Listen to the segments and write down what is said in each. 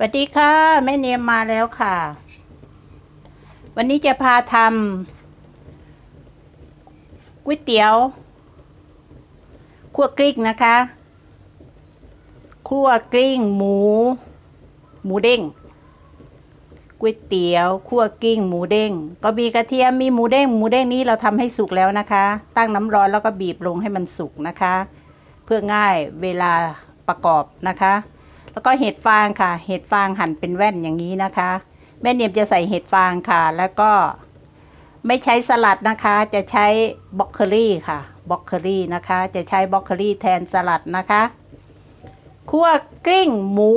สวัสดีค่ะแม่เนียมมาแล้วค่ะ วันนี้จะพาทำก๋วยเตี๋ยวคั่วกลิ้งนะคะคั่วกลิ้งหมู หมูเด้งก๋วยเตี๋ยวคั่วกลิ้งหมูเด้งก็มีกระเทียมมีหมูเด้งหมูเด้งนี้เราทำให้สุกแล้วนะคะ ตั้งน้ำร้อนแล้วก็บีบลงให้มันสุกนะคะ เพื่อง่ายเวลาประกอบนะคะ แล้วก็เห็ดฟางค่ะ เห็ดฟางหั่นเป็นแว่นอย่างนี้นะคะ แม่เนียมจะใส่เห็ดฟางค่ะ แล้วก็ไม่ใช้สลัดนะคะ จะใช้บล็อกเคอรี่ค่ะบล็อกเคอรี่นะคะ จะใช้บล็อกเคอรี่แทนสลัดนะคะคั่วกลิ้งหมู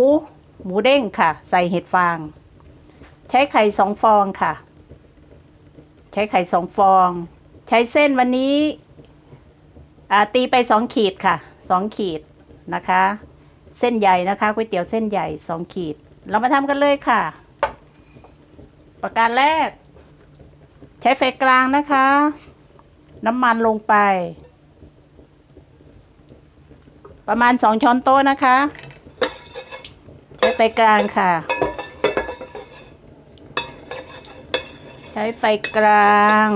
หมูเด้งค่ะ ใส่เห็ดฟาง ใช้ไข่สองฟองค่ะ ใช้ไข่สองฟอง ใช้เส้นวันนี้ตีไปสองขีดค่ะสองขีดนะคะ เส้นใหญ่นะคะก๋วยเตี๋ยวเส้นใหญ่สองขีด เรามาทำกันเลยค่ะ ประการแรก ใช้ไฟกลางนะคะ น้ำมันลงไป ประมาณสองช้อนโต๊ะนะคะ ใช้ไฟกลางค่ะ ใช้ไฟกลาง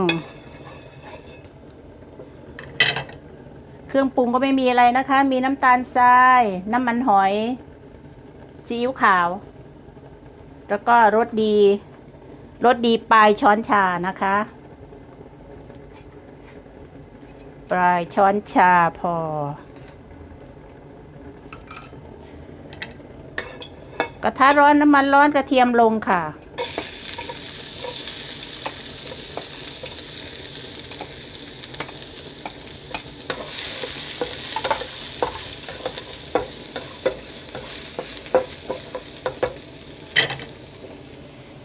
เครื่องปรุงก็ไม่มีอะไรนะคะ มีน้ำตาลทราย น้ำมันหอยซีอิ๊วขาว แล้วก็รสดีรสดีปลายช้อนชานะคะ ปลายช้อนชาพอ กระทะร้อนน้ำมันร้อนกระเทียมลงค่ะ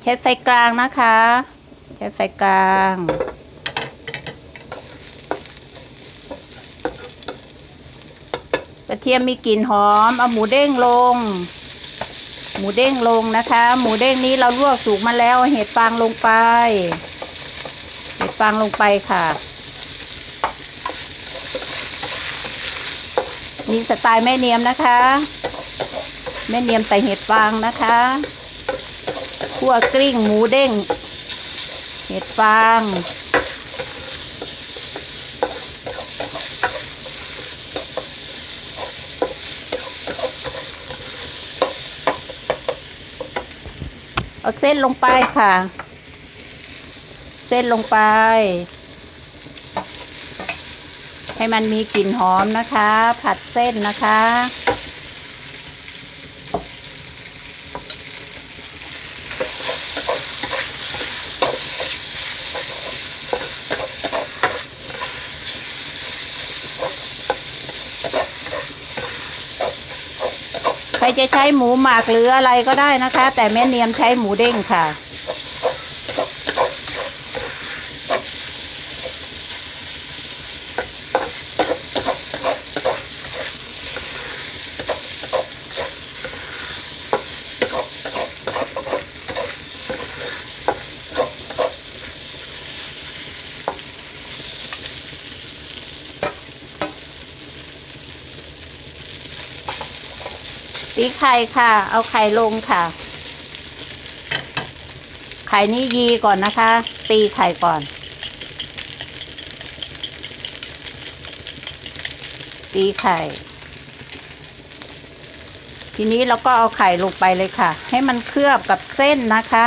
ใช้ไฟกลางนะคะ ใช้ไฟกลาง กระเทียมมีกลิ่นหอม เอาหมูเด้งลง หมูเด้งลงนะคะ หมูเด้งนี้เราลวกสุกมาแล้ว เห็ดฟางลงไป เห็ดฟางลงไปค่ะ นี่สไตล์แม่เนียมนะคะ แม่เนียมใส่เห็ดฟางนะคะ คั่วกลิ้งหมูเด้ง เห็ดฟาง เอาเส้นลงไปค่ะ เส้นลงไป ให้มันมีกลิ่นหอมนะคะ ผัดเส้นนะคะ ใช้หมูหมักหรืออะไรก็ได้นะคะ แต่แม่เนียมใช้หมูเด้งค่ะ ตีไข่ค่ะ เอาไข่ลงค่ะ ไข่นี้ยีก่อนนะคะ ตีไข่ก่อน ตีไข่ ทีนี้เราก็เอาไข่ลงไปเลยค่ะ ให้มันเคลือบกับเส้นนะคะ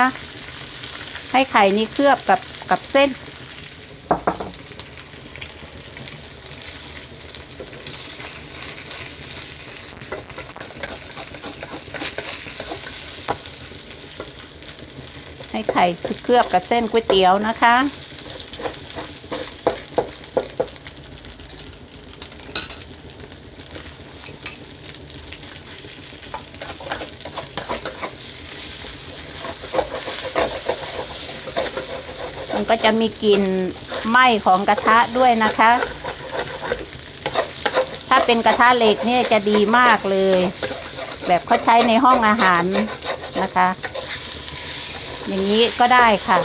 ให้ไข่นี้เคลือบกับกับเส้น ให้ไข่เคลือบกับเส้นก๋วยเตี๋ยวนะคะ มันก็จะมีกลิ่นไหม้ของกระทะด้วยนะคะ ถ้าเป็นกระทะเหล็กเนี่ยจะดีมากเลย แบบเขาใช้ในห้องอาหารนะคะ อย่างนี้ก็ได้ค่ะ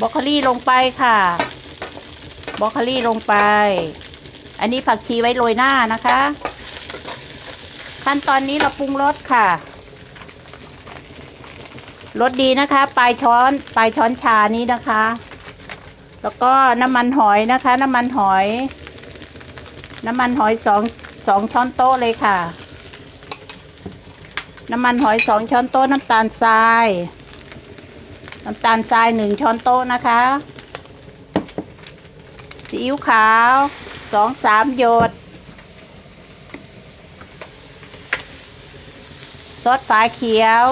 บอกโคลี่ลงไปค่ะ บรอกโคลี่ลงไป อันนี้ผักชีไว้โรยหน้านะคะ ขั้นตอนนี้เราปรุงรสค่ะ รสดีนะคะ ปลายช้อนปลายช้อนชานี้นะคะ แล้วก็น้ำมันหอยนะคะ น้ำมันหอย น้ำมันหอยสองสองช้อนโต๊ะเลยค่ะ น้ำมันหอยสองช้อนโต๊ะน้ำตาลทราย น้ำตาลทรายหนึ่งช้อนโต๊ะนะคะซีอิ๊วขาวสองสามหยดซอสฝาเขียว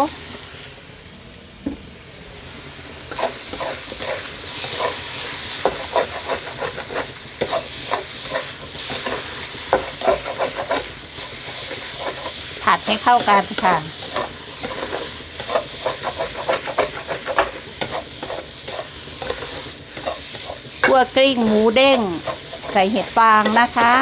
ให้เข้ากันค่ะคั่วกลิ้งหมูเด้ง ใส่เห็ดฟางนะคะ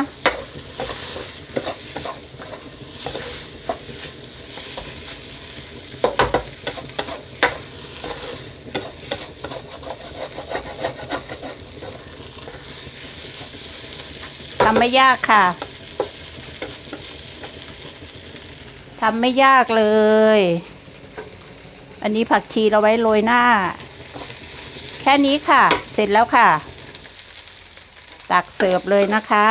ทำไม่ยากค่ะ ทำไม่ยากเลย อันนี้ผักชีเราไว้โรยหน้า แค่นี้ค่ะ เสร็จแล้วค่ะ ตักเสิร์ฟเลยนะคะ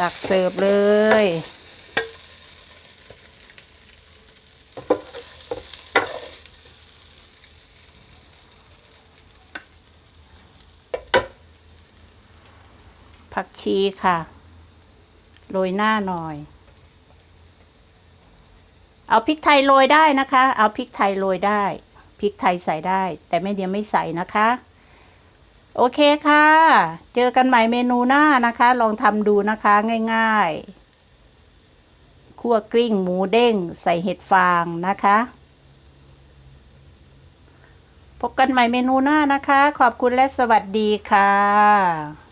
ตักเสิร์ฟเลย ผักชีค่ะ โรยหน้าหน่อย เอาพริกไทยโรยได้นะคะ เอาพริกไทยโรยได้พริกไทยใส่ได้ แต่แม่เดียไม่ใส่นะคะ โอเคค่ะ เจอกันใหม่เมนูหน้านะคะ ลองทำดูนะคะง่ายๆคั่วกลิ้งหมูเด้ง ใส่เห็ดฟางนะคะพบกันใหม่เมนูหน้านะคะ ขอบคุณและสวัสดีค่ะ